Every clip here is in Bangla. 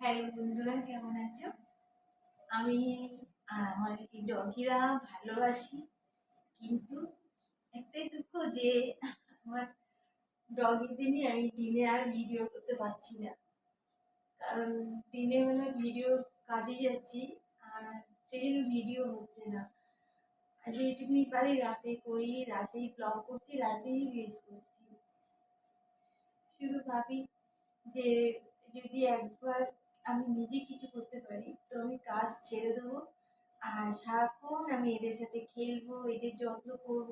হ্যালো বন্ধুরা, কেমন আছো? আমি আমার ডগিরা ভালো আছি, কিন্তু একটাই দুঃখ যে আমার ডগিদের নিয়ে আমি দিনে আর ভিডিও করতে পারছি না। কারণ দিনে হলে ভিডিও কাজে যাচ্ছি, আর সেই জন্য ভিডিও হচ্ছে না যেটুকুনি পারি রাতে করি, রাতেই ব্লগ করছি, রাতেই রিলস করছি। শুধু ভাবি যে যদি একবার আমি নিজে কিছু করতে পারি, তো আমি কাজ ছেড়ে দেবো। আর সারাক্ষণ আমি এদের সাথে খেলব, এদের যত্ন করব।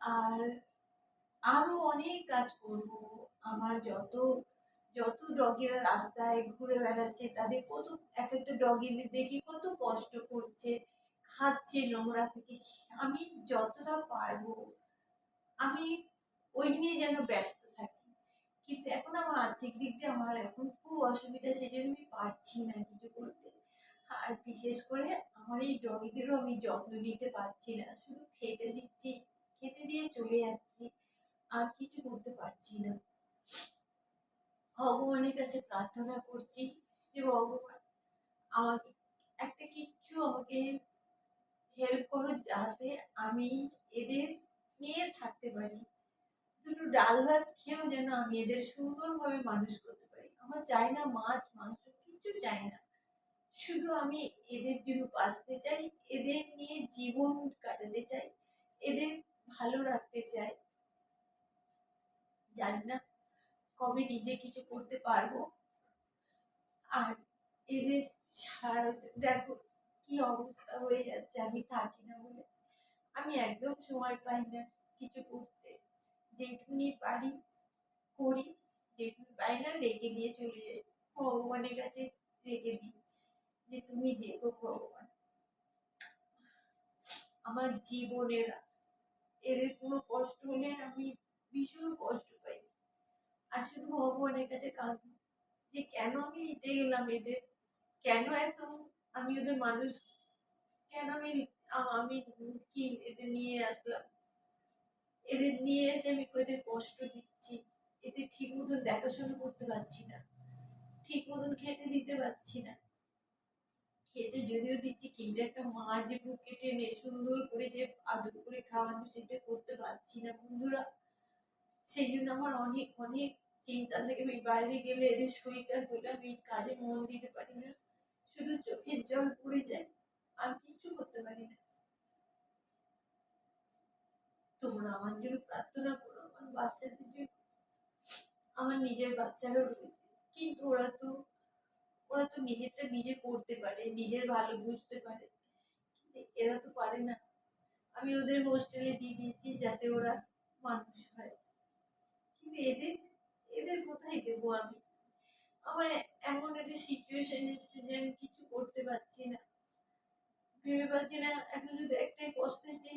আর আরও অনেক কাজ করব। আমার যত যত ডগেরা রাস্তায় ঘুরে বেড়াচ্ছে, তাদের কত, এক একটা ডগিদের দেখি কত কষ্ট করছে, খাচ্ছে নোংরা থেকে। আমি যতটা পারব, আমি ওই নিয়ে যেন ব্যস্ত থাকি। কিন্তু এখন আমার আর্থিক দিক দিয়ে আমার এখন অসুবিধা সেই জন্য আমি পারছি না কিছু করতে। আর বিশেষ করে আমার এই ডগিদেরও আমি যত্ন নিতে পারছি না। শুধু খেতে দিচ্ছি, খেতে দিয়ে চলে যাচ্ছি, আর কিছু করতে পারছি না। ভগবানের কাছে প্রার্থনা করছি যে ভগবান আমাকে একটা কিচ্ছু আমাকে হেল্প করো যাতে আমি এদের নিয়ে থাকতে পারি। দুটো ডাল ভাত খেয়েও যেন আমি এদের সুন্দরভাবে মানুষ করতে আমার চাই না মাছ, মাংস কিছু চাই না। শুধু আমি এদের জন্য বাঁচতে চাই, এদের নিয়ে জীবন কাটাতে চাই, এদের ভালো রাখতে চাই। জানি না কবে নিজে কিছু করতে পারব। আর এদের ছাড়াতে দেখো কি অবস্থা হয়ে যাচ্ছে, আমি থাকি না বলে। আমি একদম সময় পাই না কিছু করতে। যেটুকুনি পারি, করি। যেটুকু পাই দিয়ে চলে যাই ভগবানের কাছে রেখে দিই যে তুমি দেখো ভগবান। আমার জীবনের এদের কোনো কষ্ট হলে আমি ভীষণ কষ্ট পাই। আর শুধু ভগবানের কাছে কাঁদি যে কেন আমি নিতে গেলাম এদের? কেন এত? আমি ওদের মানুষ, কেন আমি আমি কি এদের নিয়ে আসলাম? এদের নিয়ে এসে আমি এদের কষ্ট দিচ্ছি। এদের ঠিক মতন দেখাশোনা করতে পারছি না। ঠিক মতন খেতে দিতে পারছি না। খেতে যদিও দিচ্ছি, কিন্তু একটা মা যে বুকে টেনে সুন্দর করে যে আদর করে খাওয়ানো সেটা করতে পারছি না বন্ধুরা। সেই জন্য আমার অনেক অনেক চিন্তা থাকে। আমি বাইরে গেলে এদের শরীর খারাপ হলে আমি কাজে মন দিতে পারি না। শুধু চোখের জল পড়ে যায়, আর কিছু করতে পারি না। তোমরা আমার জন্য প্রার্থনা করো, আমার বাচ্চাদের আমার নিজের বাচ্চারও রয়েছে। কিন্তু ওরা তো ওরা তো নিজেরটা নিজে করতে পারে, নিজের ভালো বুঝতে পারে। কিন্তু এরা তো পারে না। আমি ওদের হোস্টেলে দিয়ে দিয়েছি যাতে ওরা মানুষ হয়। কিন্তু এদের এদের কোথায় দেবো আমি? আমার এমন একটা সিচুয়েশন এসেছে যে আমি কিছু করতে পারছি না। ভেবে পাচ্ছি না। এখন শুধু একটাই কষ্ট যে,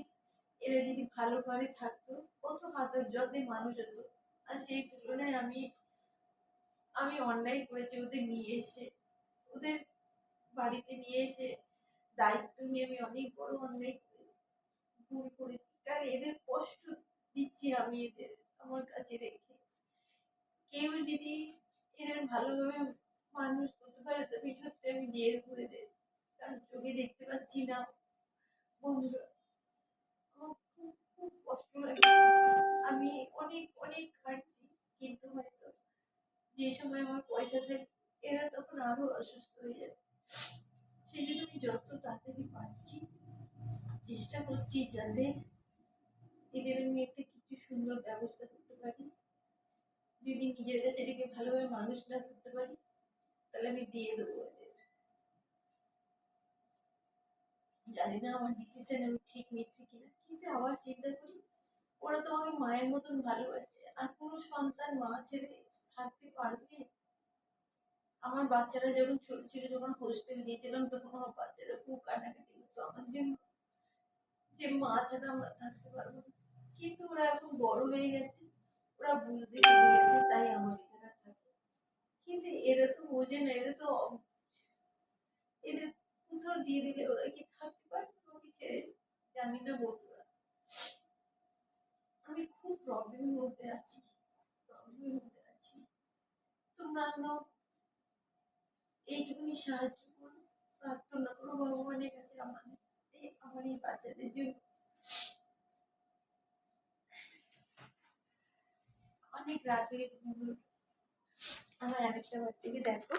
এরা যদি ভালো ঘরে থাকতো, কত হাতের যত্নে মানুষ হতো। আর সেই তুলনায় আমি আমি অন্যায় করেছি ওদের নিয়ে এসে। ওদের বাড়িতে নিয়ে এসে দায়িত্ব নিয়ে আমি অনেক বড় অন্যায় করেছি, ভুল করেছি। কারণ এদের কষ্ট দিচ্ছি আমি এদের, আমার কাছে রেখে। কেউ যদি এদের ভালোভাবে মানুষ করতে পারে তবে সত্যি আমি জেল করে দেব। কারণ চোখে দেখতে পাচ্ছি না। বন্ধুরা খুব খুব কষ্ট লাগে। আমি অনেক অনেক খাটছি, কিন্তু হয়তো যে সময় আমার পয়সা থাকে, এরা তখন আরও অসুস্থ হয়ে যায়। সেই জন্য আমি যত তাড়াতাড়ি পারছি, চেষ্টা করছি যাতে এদের আমি একটা কিছু সুন্দর ব্যবস্থা করতে পারি। যদি নিজের কাছে রেখে ভালোভাবে মানুষ না করতে পারি, তাহলে আমি দিয়ে দেবো এদের জানি না আমার ডিসিশন আমি ঠিক নিচ্ছি কিনা, কিন্তু আবার চিন্তা করি ওরা তো আমাকে মায়ের মতন ভালোবাসে। আর কোনো সন্তান মা ছেড়ে থাকতে পারবে? আমার বাচ্চারা যখন ছোট ছিল, যখন হোস্টেল দিয়েছিলাম তখন আমার বাচ্চারা খুব কান্নাকাটি করতো আমার জন্য। যে মা ছাড়া আমরা থাকতে পারব না। কিন্তু ওরা এখন বড় হয়ে গেছে। ওরা বুঝতে শিখে গেছে, তাই আমার ছাড়া থাকে কিন্তু এরা তো বোঝে না, এরা তো এদের কোথাও দিয়ে দিলে ওরা কি থাকতে পারবে আমাকে ছেড়ে জানি না বন্ধুরা আমি খুব প্রবলেমের মধ্যে আছি প্রবলেমের মধ্যে আছি তোমরা নাও এইটুকুনি সাহায্য করো প্রার্থনা করো ভগবানের কাছে আমাদের, আমার এই বাচ্চাদের জন্য অনেক রাত। আমার আরেকটা থেকে দেখো